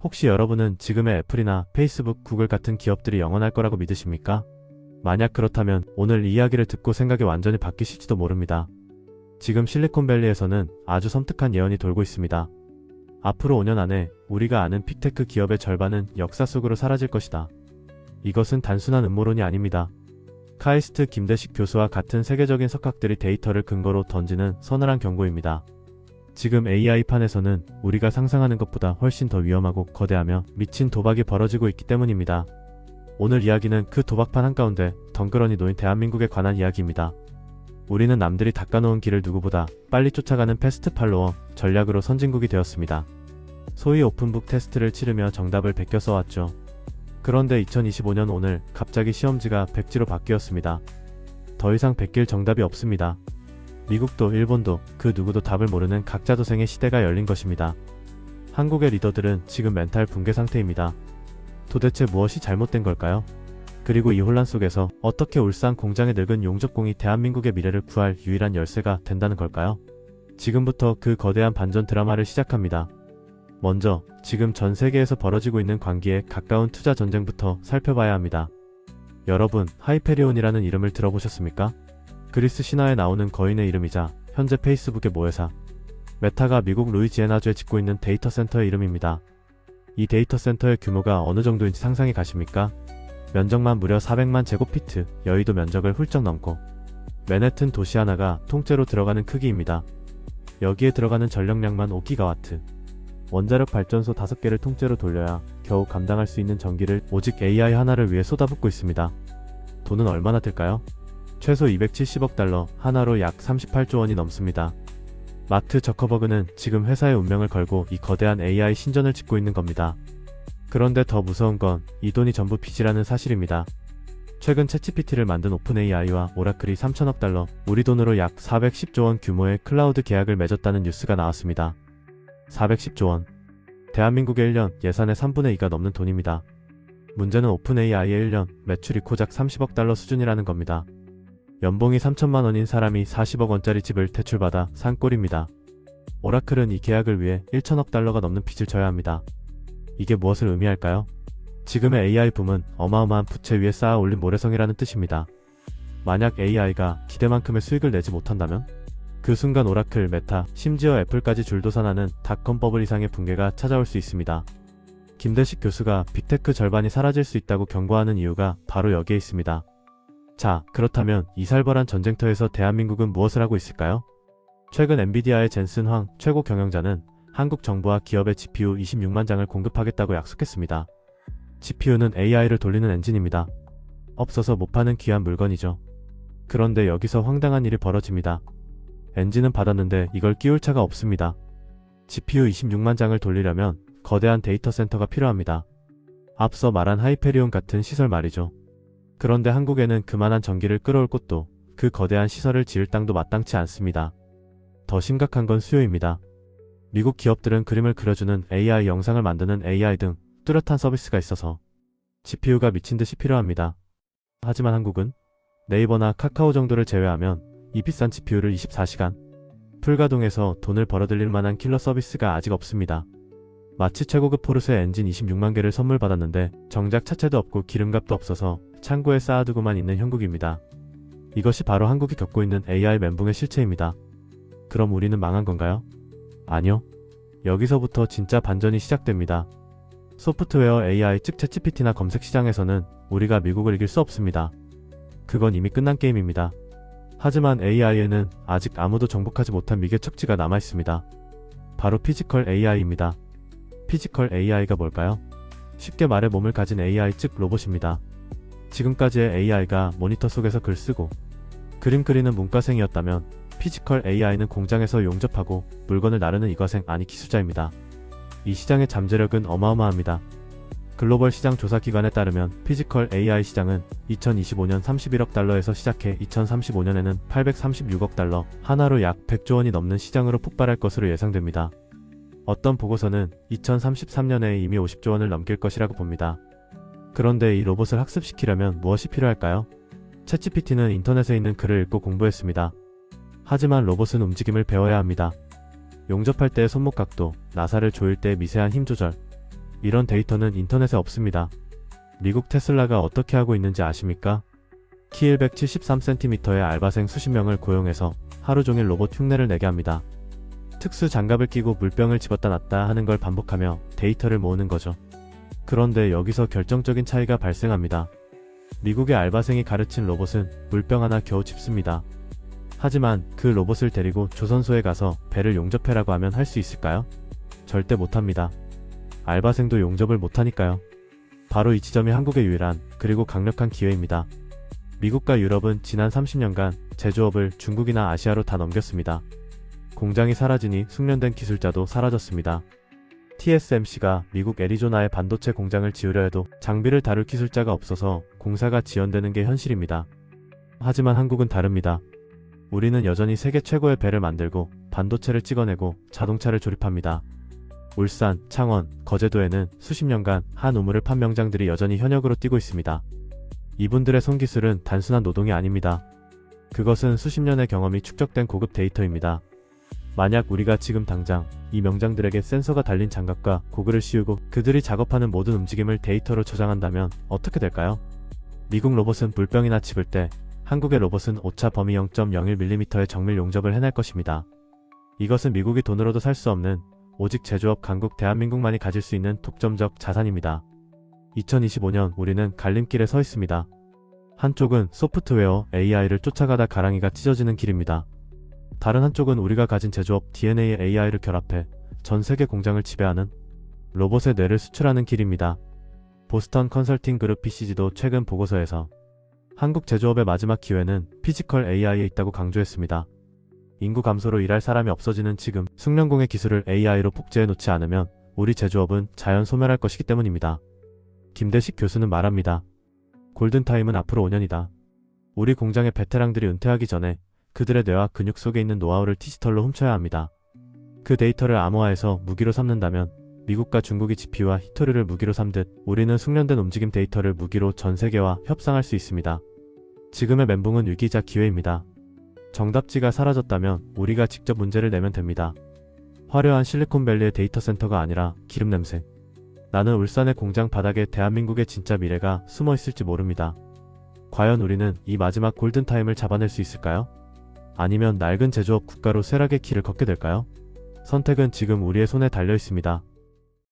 혹시 여러분은 지금의 애플이나 페이스북, 구글 같은 기업들이 영원할 거라고 믿으십니까? 만약 그렇다면 오늘 이 이야기를 듣고 생각이 완전히 바뀌실지도 모릅니다. 지금 실리콘밸리에서는 아주 섬뜩한 예언이 돌고 있습니다. 앞으로 5년 안에 우리가 아는 픽테크 기업의 절반은 역사 속으로 사라질 것이다. 이것은 단순한 음모론이 아닙니다. 카이스트 김대식 교수와 같은 세계적인 석학들이 데이터를 근거로 던지는 서늘한 경고입니다. 지금 AI판에서는 우리가 상상하는 것보다 훨씬 더 위험하고 거대하며 미친 도박이 벌어지고 있기 때문입니다. 오늘 이야기는 그 도박판 한가운데 덩그러니 놓인 대한민국에 관한 이야기입니다. 우리는 남들이 닦아놓은 길을 누구보다 빨리 쫓아가는 패스트 팔로워 전략으로 선진국이 되었습니다. 소위 오픈북 테스트를 치르며 정답을 베껴 써왔죠. 그런데 2025년 오늘 갑자기 시험지가 백지로 바뀌었습니다. 더 이상 베낄 정답이 없습니다. 미국도 일본도 그 누구도 답을 모르는 각자 도생의 시대가 열린 것입니다. 한국의 리더들은 지금 멘탈 붕괴 상태입니다. 도대체 무엇이 잘못된 걸까요? 그리고 이 혼란 속에서 어떻게 울산 공장의 늙은 용접공이 대한민국의 미래를 구할 유일한 열쇠가 된다는 걸까요? 지금부터 그 거대한 반전 드라마를 시작합니다. 먼저 지금 전 세계에서 벌어지고 있는 광기에 가까운 투자 전쟁부터 살펴봐야 합니다. 여러분, 하이페리온이라는 이름을 들어보셨습니까? 그리스 신화에 나오는 거인의 이름이자 현재 페이스북의 모회사 메타가 미국 루이지애나주에 짓고 있는 데이터 센터의 이름입니다. 이 데이터 센터의 규모가 어느 정도인지 상상이 가십니까? 면적만 무려 400만 제곱피트, 여의도 면적을 훌쩍 넘고 맨해튼 도시 하나가 통째로 들어가는 크기입니다. 여기에 들어가는 전력량만 5기가와트. 원자력 발전소 5개를 통째로 돌려야 겨우 감당할 수 있는 전기를 오직 AI 하나를 위해 쏟아붓고 있습니다. 돈은 얼마나 들까요? 최소 270억 달러, 하나로 약 38조 원이 넘습니다. 마트 저커버그는 지금 회사의 운명을 걸고 이 거대한 AI 신전을 짓고 있는 겁니다. 그런데 더 무서운 건 이 돈이 전부 빚이라는 사실입니다. 최근 챗GPT를 만든 오픈AI와 오라클이 3천억 달러, 우리 돈으로 약 410조 원 규모의 클라우드 계약을 맺었다는 뉴스가 나왔습니다. 410조 원. 대한민국의 1년 예산의 3분의 2가 넘는 돈입니다. 문제는 오픈AI의 1년 매출이 고작 30억 달러 수준이라는 겁니다. 연봉이 3천만 원인 사람이 40억 원짜리 집을 대출받아 산 꼴입니다. 오라클은 이 계약을 위해 1천억 달러가 넘는 빚을 져야 합니다. 이게 무엇을 의미할까요? 지금의 AI 붐은 어마어마한 부채 위에 쌓아 올린 모래성이라는 뜻입니다. 만약 AI가 기대만큼의 수익을 내지 못한다면? 그 순간 오라클, 메타, 심지어 애플까지 줄도산하는 닷컴 버블 이상의 붕괴가 찾아올 수 있습니다. 김대식 교수가 빅테크 절반이 사라질 수 있다고 경고하는 이유가 바로 여기에 있습니다. 자, 그렇다면 이 살벌한 전쟁터에서 대한민국은 무엇을 하고 있을까요? 최근 엔비디아의 젠슨 황 최고 경영자는 한국 정부와 기업에 GPU 26만 장을 공급하겠다고 약속했습니다. GPU는 AI를 돌리는 엔진입니다. 없어서 못 파는 귀한 물건이죠. 그런데 여기서 황당한 일이 벌어집니다. 엔진은 받았는데 이걸 끼울 차가 없습니다. GPU 26만 장을 돌리려면 거대한 데이터 센터가 필요합니다. 앞서 말한 하이페리온 같은 시설 말이죠. 그런데 한국에는 그만한 전기를 끌어올 곳도 그 거대한 시설을 지을 땅도 마땅치 않습니다. 더 심각한 건 수요입니다. 미국 기업들은 그림을 그려주는 AI 영상을 만드는 AI 등 뚜렷한 서비스가 있어서 GPU가 미친 듯이 필요합니다. 하지만 한국은 네이버나 카카오 정도를 제외하면 이 비싼 GPU를 24시간 풀가동해서 돈을 벌어들일 만한 킬러 서비스가 아직 없습니다. 마치 최고급 포르쉐 엔진 26만 개를 선물 받았는데 정작 차체도 없고 기름값도 없어서 창고에 쌓아두고만 있는 형국입니다. 이것이 바로 한국이 겪고 있는 AI 멘붕의 실체입니다. 그럼 우리는 망한 건가요? 아니요. 여기서부터 진짜 반전이 시작됩니다. 소프트웨어 AI 즉 챗GPT나 검색 시장에서는 우리가 미국을 이길 수 없습니다. 그건 이미 끝난 게임입니다. 하지만 AI에는 아직 아무도 정복하지 못한 미개 척지가 남아 있습니다. 바로 피지컬 AI입니다. 피지컬 AI가 뭘까요? 쉽게 말해 몸을 가진 AI 즉 로봇입니다. 지금까지의 AI가 모니터 속에서 글 쓰고 그림 그리는 문과생이었다면 피지컬 AI는 공장에서 용접하고 물건을 나르는 이과생 아니 기술자입니다. 이 시장의 잠재력은 어마어마합니다. 글로벌 시장 조사 기관에 따르면 피지컬 AI 시장은 2025년 31억 달러에서 시작해 2035년에는 836억 달러, 하나로 약 100조 원이 넘는 시장으로 폭발할 것으로 예상됩니다. 어떤 보고서는 2033년에 이미 50조 원을 넘길 것이라고 봅니다. 그런데 이 로봇을 학습시키려면 무엇이 필요할까요? 챗GPT는 인터넷에 있는 글을 읽고 공부했습니다. 하지만 로봇은 움직임을 배워야 합니다. 용접할 때의 손목 각도, 나사를 조일 때의 미세한 힘 조절, 이런 데이터는 인터넷에 없습니다. 미국 테슬라가 어떻게 하고 있는지 아십니까? 키 173cm의 알바생 수십 명을 고용해서 하루 종일 로봇 흉내를 내게 합니다. 특수 장갑을 끼고 물병을 집었다 놨다 하는 걸 반복하며 데이터를 모으는 거죠. 그런데 여기서 결정적인 차이가 발생합니다. 미국의 알바생이 가르친 로봇은 물병 하나 겨우 집습니다. 하지만 그 로봇을 데리고 조선소에 가서 배를 용접해라고 하면 할 수 있을까요? 절대 못합니다. 알바생도 용접을 못하니까요. 바로 이 지점이 한국의 유일한 그리고 강력한 기회입니다. 미국과 유럽은 지난 30년간 제조업을 중국이나 아시아로 다 넘겼습니다. 공장이 사라지니 숙련된 기술자도 사라졌습니다. TSMC가 미국 애리조나의 반도체 공장을 지으려 해도 장비를 다룰 기술자가 없어서 공사가 지연되는 게 현실입니다. 하지만 한국은 다릅니다. 우리는 여전히 세계 최고의 배를 만들고 반도체를 찍어내고 자동차를 조립합니다. 울산, 창원, 거제도에는 수십 년간 한 우물을 판 명장들이 여전히 현역으로 뛰고 있습니다. 이분들의 손기술은 단순한 노동이 아닙니다. 그것은 수십 년의 경험이 축적된 고급 데이터입니다. 만약 우리가 지금 당장 이 명장들에게 센서가 달린 장갑과 고글을 씌우고 그들이 작업하는 모든 움직임을 데이터로 저장한다면 어떻게 될까요? 미국 로봇은 물병이나 집을 때 한국의 로봇은 오차 범위 0.01mm의 정밀 용접을 해낼 것입니다. 이것은 미국이 돈으로도 살 수 없는 오직 제조업 강국 대한민국만이 가질 수 있는 독점적 자산입니다. 2025년 우리는 갈림길에 서 있습니다. 한쪽은 소프트웨어 AI를 쫓아가다 가랑이가 찢어지는 길입니다. 다른 한쪽은 우리가 가진 제조업 DNA AI를 결합해 전 세계 공장을 지배하는 로봇의 뇌를 수출하는 길입니다. 보스턴 컨설팅 그룹 PCG도 최근 보고서에서 한국 제조업의 마지막 기회는 피지컬 AI에 있다고 강조했습니다. 인구 감소로 일할 사람이 없어지는 지금 숙련공의 기술을 AI로 복제해 놓지 않으면 우리 제조업은 자연 소멸할 것이기 때문입니다. 김대식 교수는 말합니다. 골든타임은 앞으로 5년이다. 우리 공장의 베테랑들이 은퇴하기 전에 그들의 뇌와 근육 속에 있는 노하우를 디지털로 훔쳐야 합니다. 그 데이터를 암호화해서 무기로 삼는다면 미국과 중국이 GPU와 히토리를 무기로 삼듯 우리는 숙련된 움직임 데이터를 무기로 전 세계와 협상할 수 있습니다. 지금의 멘붕은 위기이자 기회입니다. 정답지가 사라졌다면 우리가 직접 문제를 내면 됩니다. 화려한 실리콘밸리의 데이터 센터가 아니라 기름 냄새. 나는 울산의 공장 바닥에 대한민국의 진짜 미래가 숨어 있을지 모릅니다. 과연 우리는 이 마지막 골든타임을 잡아낼 수 있을까요? 아니면 낡은 제조업 국가로 쇠락의 길을 걷게 될까요? 선택은 지금 우리의 손에 달려 있습니다.